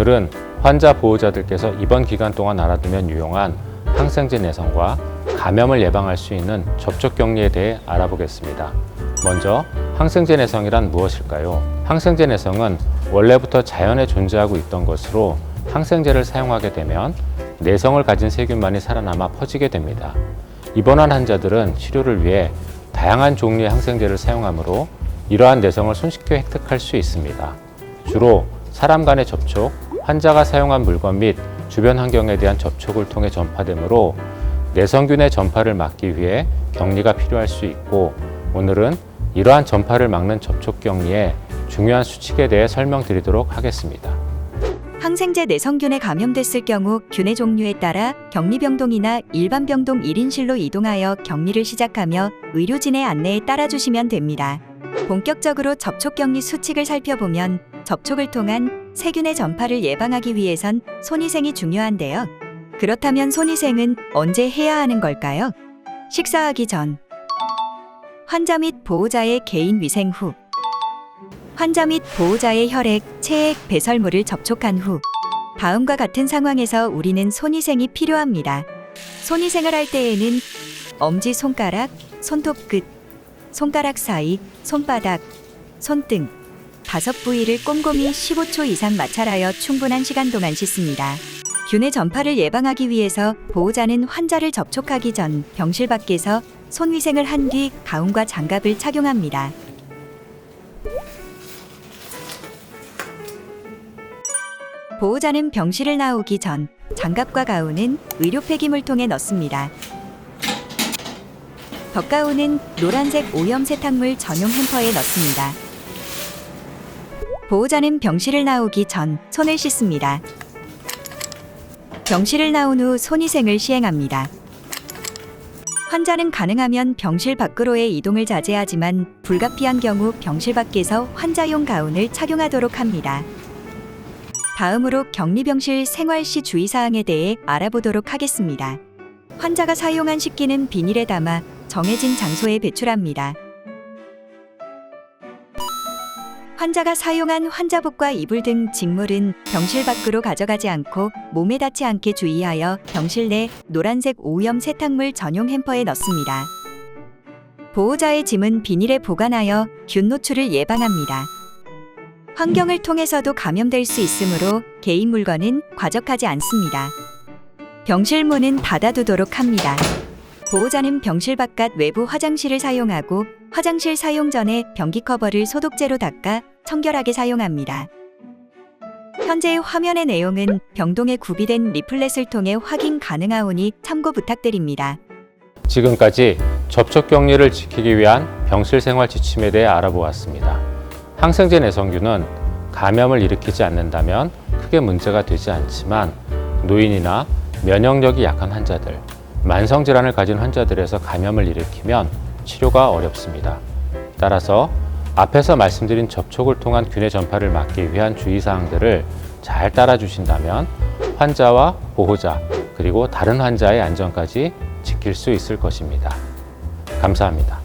오늘은 환자 보호자들께서 입원 기간 동안 알아두면 유용한 항생제 내성과 감염을 예방할 수 있는 접촉 격리에 대해 알아보겠습니다. 먼저 항생제 내성이란 무엇일까요? 항생제 내성은 원래부터 자연에 존재하고 있던 것으로 항생제를 사용하게 되면 내성을 가진 세균만이 살아남아 퍼지게 됩니다. 입원한 환자들은 치료를 위해 다양한 종류의 항생제를 사용하므로 이러한 내성을 손쉽게 획득할 수 있습니다. 주로 사람 간의 접촉, 환자가 사용한 물건 및 주변 환경에 대한 접촉을 통해 전파되므로 내성균의 전파를 막기 위해 격리가 필요할 수 있고 오늘은 이러한 전파를 막는 접촉 격리의 중요한 수칙에 대해 설명드리도록 하겠습니다. 항생제 내성균에 감염됐을 경우 균의 종류에 따라 격리병동이나 일반 병동 1인실로 이동하여 격리를 시작하며 의료진의 안내에 따라주시면 됩니다. 본격적으로 접촉 격리 수칙을 살펴보면 접촉을 통한 세균의 전파를 예방하기 위해선 손위생이 중요한데요. 그렇다면 손위생은 언제 해야 하는 걸까요? 식사하기 전, 환자 및 보호자의 개인 위생 후, 환자 및 보호자의 혈액, 체액, 배설물을 접촉한 후 다음과 같은 상황에서 우리는 손위생이 필요합니다. 손위생을 할 때에는 엄지 손가락, 손톱 끝, 손가락 사이, 손바닥, 손등 다섯 부위를 꼼꼼히 15초 이상 마찰하여 충분한 시간 동안 씻습니다. 균의 전파를 예방하기 위해서 보호자는 환자를 접촉하기 전 병실 밖에서 손위생을 한 뒤 가운과 장갑을 착용합니다. 보호자는 병실을 나오기 전 장갑과 가운은 의료 폐기물 통에 넣습니다. 덧가운은 노란색 오염 세탁물 전용 햄퍼에 넣습니다. 보호자는 병실을 나오기 전 손을 씻습니다. 병실을 나온 후 손위생을 시행합니다. 환자는 가능하면 병실 밖으로의 이동을 자제하지만 불가피한 경우 병실 밖에서 환자용 가운을 착용하도록 합니다. 다음으로 격리병실 생활 시 주의사항에 대해 알아보도록 하겠습니다. 환자가 사용한 식기는 비닐에 담아 정해진 장소에 배출합니다. 환자가 사용한 환자복과 이불 등 직물은 병실 밖으로 가져가지 않고 몸에 닿지 않게 주의하여 병실 내 노란색 오염 세탁물 전용 햄퍼에 넣습니다. 보호자의 짐은 비닐에 보관하여 균 노출을 예방합니다. 환경을 통해서도 감염될 수 있으므로 개인 물건은 과적하지 않습니다. 병실 문은 닫아두도록 합니다. 보호자는 병실 바깥 외부 화장실을 사용하고 화장실 사용 전에 변기 커버를 소독제로 닦아 청결하게 사용합니다. 현재 화면의 내용은 병동에 구비된 리플렛을 통해 확인 가능하오니 참고 부탁드립니다. 지금까지 접촉 격리를 지키기 위한 병실 생활 지침에 대해 알아보았습니다. 항생제 내성균은 감염을 일으키지 않는다면 크게 문제가 되지 않지만 노인이나 면역력이 약한 환자들, 만성 질환을 가진 환자들에서 감염을 일으키면 치료가 어렵습니다. 따라서 앞에서 말씀드린 접촉을 통한 균의 전파를 막기 위한 주의사항들을 잘 따라주신다면 환자와 보호자 그리고 다른 환자의 안전까지 지킬 수 있을 것입니다. 감사합니다.